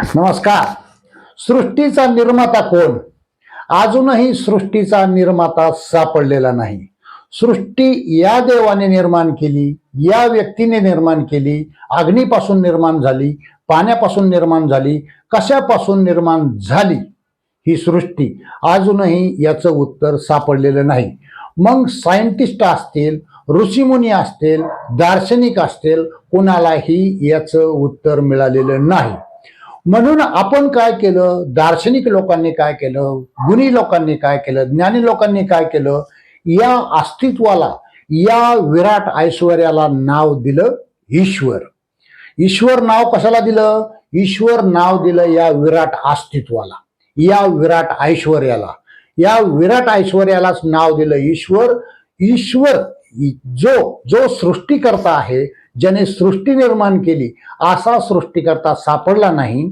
नमस्कार. सृष्टीचा निर्माता कोण? अजूनही सृष्टीचा निर्माता सापडलेला नाही. सृष्टी या देवाने निर्माण केली या व्यक्तीने निर्माण केली अग्नीपासून निर्माण झाली पाण्यापासून निर्माण झाली कशापासून निर्माण झाली? ही सृष्टी अजूनही याचं उत्तर सापडलेलं नाही. मग सायंटिस्ट असतील ऋषीमुनी असतील दार्शनिक असतील कुणालाही याचं उत्तर मिळालेलं नाही. म्हणून आपण काय केलं? दार्शनिक लोकांनी काय केलं? गुणी लोकांनी काय केलं? ज्ञानी लोकांनी काय केलं? या अस्तित्वाला या विराट ऐश्वर्याला नाव दिलं ईश्वर. ईश्वर नाव कशाला दिलं? ईश्वर नाव दिलं या विराट अस्तित्वाला या विराट ऐश्वर्याला. या विराट ऐश्वर्यालाच नाव दिलं ईश्वर. ईश्वर जो जो सृष्टीकर्ता आहे ज्याने सृष्टी निर्माण केली असा सृष्टीकर्ता सापडला नाही.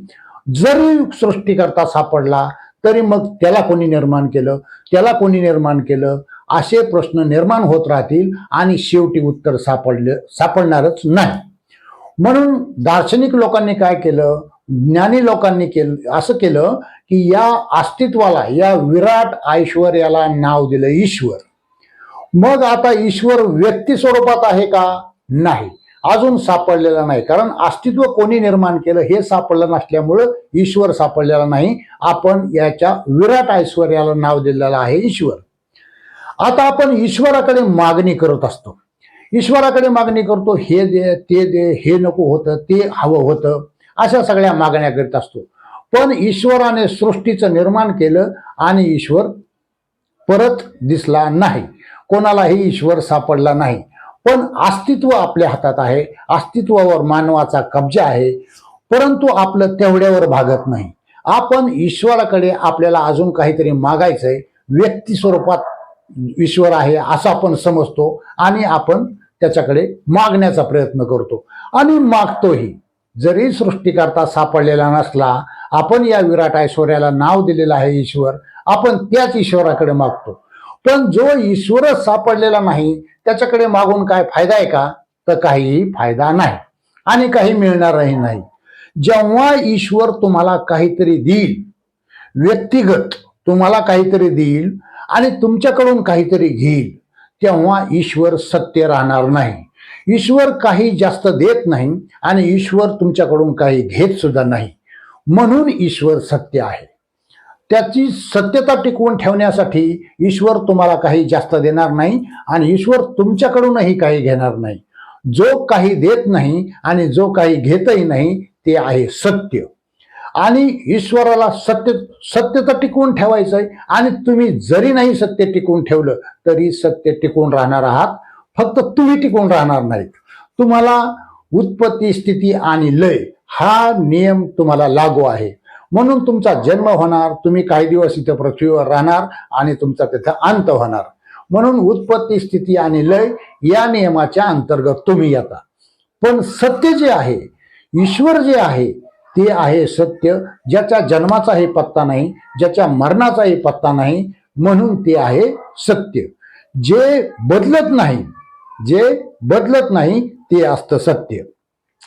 जरी सृष्टीकर्ता सापडला तरी मग त्याला कोणी निर्माण केलं? त्याला कोणी निर्माण केलं? असे प्रश्न निर्माण होत राहतील आणि शेवटी उत्तर सापडले सापडणारच नाही. म्हणून दार्शनिक लोकांनी काय केलं? ज्ञानी लोकांनी केलं असं केलं की या अस्तित्वाला या विराट ऐश्वर्याला नाव दिलं ईश्वर. मग आता ईश्वर व्यक्ती स्वरूपात आहे का? नाही. अजून सापडलेला नाही. कारण अस्तित्व कोणी निर्माण केलं हे सापडलं नसल्यामुळं ईश्वर सापडलेला नाही. आपण याच्या विराट ऐश्वर्याला नाव दिलेलं आहे ईश्वर. आता आपण ईश्वराकडे मागणी करत असतो. ईश्वराकडे मागणी करतो हे दे ते दे हे नको होतं ते हवं होतं अशा सगळ्या मागण्या करीत असतो. पण ईश्वराने सृष्टीचं निर्माण केलं आणि ईश्वर परत दिसला नाही. कोणालाही ईश्वर सापडला नाही. पण अस्तित्व आपल्या हातात आहे. अस्तित्वावर मानवाचा कब्जा आहे. परंतु आपलं तेवढ्यावर भागत नाही. आपण ईश्वराकडे आपल्याला अजून काहीतरी मागायचंय. व्यक्ती स्वरूपात ईश्वर आहे असं आपण समजतो आणि आपण त्याच्याकडे मागण्याचा प्रयत्न करतो. आणि मागतोही. जरी सृष्टीकर्ता सापडलेला नसला आपण या विराट ऐश्वर्याला नाव दिलेलं आहे ईश्वर. आपण त्याच ईश्वराकडे मागतो. पण जो ईश्वरच सापडलेला नाही त्याच्याकडे मागून काय फायदा आहे का? तर काहीही फायदा नाही आणि काही मिळणारही नाही. जेव्हा ईश्वर तुम्हाला काहीतरी देईल व्यक्तिगत तुम्हाला काहीतरी देईल आणि तुमच्याकडून काहीतरी घेईल तेव्हा ईश्वर सत्य राहणार नाही. ईश्वर काही जास्त देत नाही आणि ईश्वर तुमच्याकडून काही घेत सुद्धा नाही. म्हणून ईश्वर सत्य आहे. त्याची सत्यता टिकवून ठेवण्यासाठी ईश्वर तुम्हाला काही जास्त देणार नाही आणि ईश्वर तुमच्याकडूनही काही घेणार नाही. जो काही देत नाही आणि जो काही घेतही नाही ते आहे सत्य. आणि ईश्वराला सत्य सत्यता टिकवून ठेवायचं आहे आणि तुम्ही जरी नाही सत्य टिकवून ठेवलं तरी सत्य टिकून राहणार आहात. फक्त तुम्ही टिकून राहणार नाहीत. तुम्हाला उत्पत्ती स्थिती आणि लय हा नियम तुम्हाला लागू आहे. म्हणून तुमचा जन्म होणार तुम्ही काही दिवस इथं पृथ्वीवर राहणार आणि तुमचा तिथं अंत होणार. म्हणून उत्पत्ती स्थिती आणि लय या नियमाच्या अंतर्गत तुम्ही येता. पण सत्य जे आहे ईश्वर जे आहे ते आहे सत्य ज्याच्या जन्माचाही पत्ता नाही ज्याच्या मरणाचाही पत्ता नाही म्हणून ते आहे सत्य. जे बदलत नाही जे बदलत नाही ते असतं सत्य.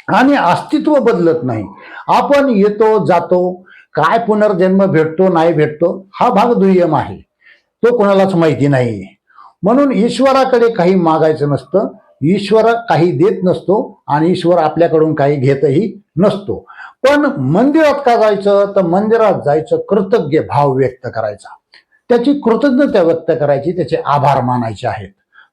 आणि अस्तित्व बदलत नाही. आपण येतो जातो काय पुनर्जन्म भेटतो नाही भेटतो हा भाग दुय्यम आहे. तो कोणालाच माहिती नाही. म्हणून ईश्वराकडे काही मागायचं नसतं. ईश्वर काही देत नसतो आणि ईश्वर आपल्याकडून काही घेतही नसतो. पण मंदिरात का जायचं? तर मंदिरात जायचं कृतज्ञ भाव व्यक्त करायचा. त्याची कृतज्ञता व्यक्त करायची त्याचे आभार मानायचे आहेत.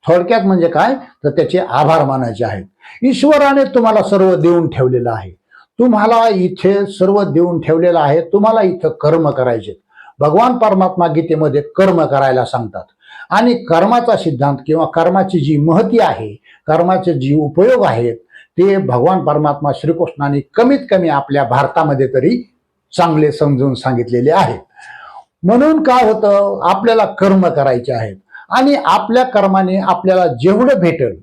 थोडक्यात म्हणजे काय? तर त्याचे आभार मानायचे आहेत. ईश्वराने तुम्हाला सर्व देऊन ठेवलेलं आहे. तुम्हाला इथे सर्व देऊन ठेवलेलं आहे. तुम्हाला इथं कर्म करायचे भगवान परमात्मा गीतेमध्ये कर्म करायला सांगतात. आणि कर्माचा सिद्धांत किंवा कर्माची जी महती आहे कर्माचे जी उपयोग आहेत ते भगवान परमात्मा श्रीकृष्णाने कमीत कमी आपल्या भारतामध्ये तरी चांगले समजून सांगितलेले आहेत. म्हणून काय होतं? आपल्याला कर्म करायचे आहेत. आणि आपल्या कर्माने आपल्याला जेवढं भेटल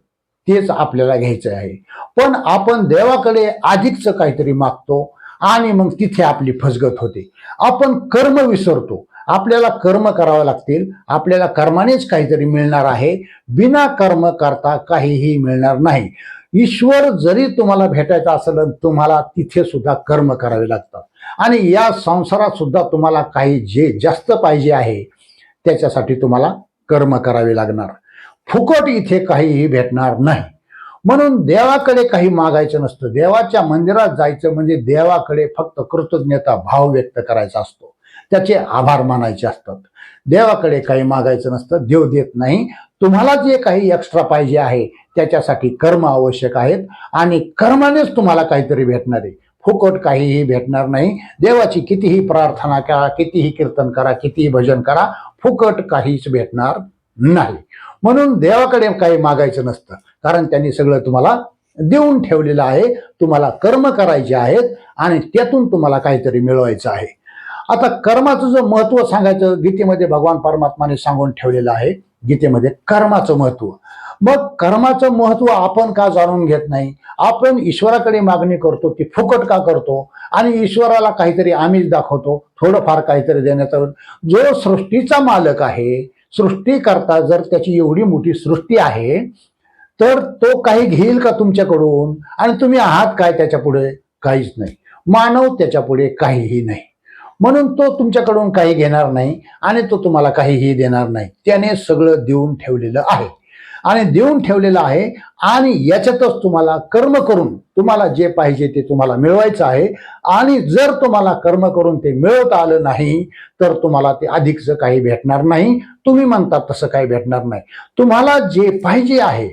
तेच आपल्याला घ्यायचं आहे. पण आपण देवाकडे अधिकचं काहीतरी मागतो आणि मग तिथे आपली फसगत होते. आपण कर्म विसरतो. आपल्याला कर्म करावं लागतील. आपल्याला कर्मानेच काहीतरी मिळणार आहे. बिना कर्म करता काहीही मिळणार नाही. ईश्वर जरी तुम्हाला भेटायचा असेल तुम्हाला तिथे सुद्धा कर्म करावे लागतात. आणि या संसारात सुद्धा तुम्हाला काही जे जास्त पाहिजे आहे त्याच्यासाठी तुम्हाला कर्म करावे लागणार. फुकट इथे काहीही भेटणार नाही. म्हणून देवाकडे काही मागायचं नसतं. देवाच्या मंदिरात जायचं म्हणजे देवाकडे फक्त कृतज्ञता भाव व्यक्त करायचा असतो. त्याचे आभार मानायचे असतात. देवाकडे काही मागायचं नसतं. देव देत नाही. तुम्हाला जे काही एक्स्ट्रा पाहिजे आहे त्याच्यासाठी कर्म आवश्यक आहेत आणि कर्मानेच तुम्हाला काहीतरी भेटणार आहे. फुकट काहीही भेटणार नाही. देवाची कितीही प्रार्थना करा कितीही कीर्तन करा कितीही भजन करा फुकट काहीच भेटणार नाही. म्हणून देवाकडे काही मागायचं नसतं. कारण त्यांनी सगळं तुम्हाला देऊन ठेवलेलं आहे. तुम्हाला कर्म करायचे आहेत आणि त्यातून तुम्हाला काहीतरी मिळवायचं आहे. आता कर्माचं जो महत्त्व सांगायचं गीतेमध्ये भगवान परमात्माने सांगून ठेवलेलं आहे. गीतेमध्ये कर्माचं महत्त्व. मग कर्माचं महत्त्व आपण का जाणून घेत नाही? आपण ईश्वराकडे मागणी करतो ती फुकट का करतो? आणि ईश्वराला काहीतरी आम्हीच दाखवतो थोडंफार काहीतरी देण्याचा जो सृष्टीचा मालक आहे सृष्टीकर्ता जर त्याची एवढी मोठी सृष्टी आहे तर तो काही घेईल का तुमच्याकडून? आणि तुम्ही आहात काय त्याच्या पुढे? काहीच नाही. मानव त्याच्या पुढे काहीही नाही. म्हणून तो तुमच्याकडून काही घेणार नाही आणि तो तुम्हाला काहीही देणार नाही. त्याने सगळं देऊन ठेवलेलं आहे. आणि देऊन ठेवलेलं आहे. आणि याच्यातच तुम्हाला कर्म करून तुम्हाला जे पाहिजे ते तुम्हाला मिळवायचं आहे. आणि जर तुम्हाला कर्म करून ते मिळवता आलं नाही तर तुम्हाला ते अधिकचं काही भेटणार नाही. तुम्ही म्हणता तसं काही भेटणार नाही. तुम्हाला जे पाहिजे आहे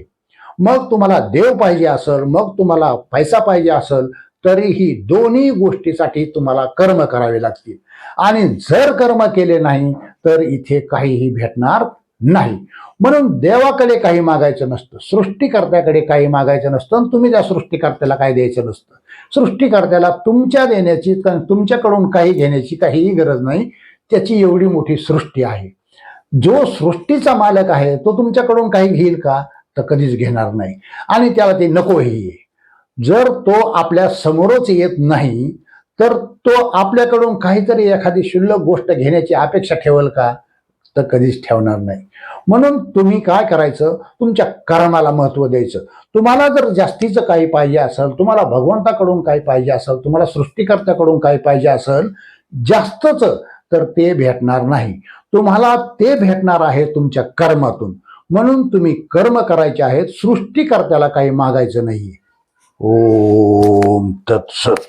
मग तुम्हाला देव पाहिजे असेल मग तुम्हाला पैसा पाहिजे असेल तरीही दोन्ही गोष्टीसाठी तुम्हाला कर्म करावे लागतील. आणि जर कर्म केले नाही तर इथे काहीही भेटणार नाही. म्हणून देवाकडे काही मागायचं नसतं. सृष्टीकर्त्याकडे काही मागायचं नसतं आणि तुम्ही त्या सृष्टीकर्त्याला काही द्यायचं नसतं. सृष्टीकर्त्याला तुमच्या देण्याची तुमच्याकडून काही घेण्याची काहीही गरज नाही. त्याची एवढी मोठी सृष्टी आहे. जो सृष्टीचा मालक आहे तो तुमच्याकडून काही घेईल का? तर कधीच घेणार नाही. आणि त्याला ते नकोही. आहे जर तो आपल्या समोरच येत नाही तर तो आपल्याकडून काहीतरी एखादी शुल्लक गोष्ट घेण्याची अपेक्षा ठेवल का? तर कधीच ठेवणार नाही. म्हणून तुम्ही काय करायचं? तुमच्या कर्माला महत्त्व द्यायचं. तुम्हाला जर जास्तीचं काही पाहिजे असेल तुम्हाला भगवंताकडून काही पाहिजे असेल तुम्हाला सृष्टीकर्त्याकडून काही पाहिजे असेल जास्तच तर ते भेटणार नाही. तुम्हाला ते भेटणार आहे तुमच्या कर्मातून. म्हणून तुम्ही कर्म करायचे आहेत सृष्टीकर्त्याला काही मागायचं नाहीये. ओम तत्सत.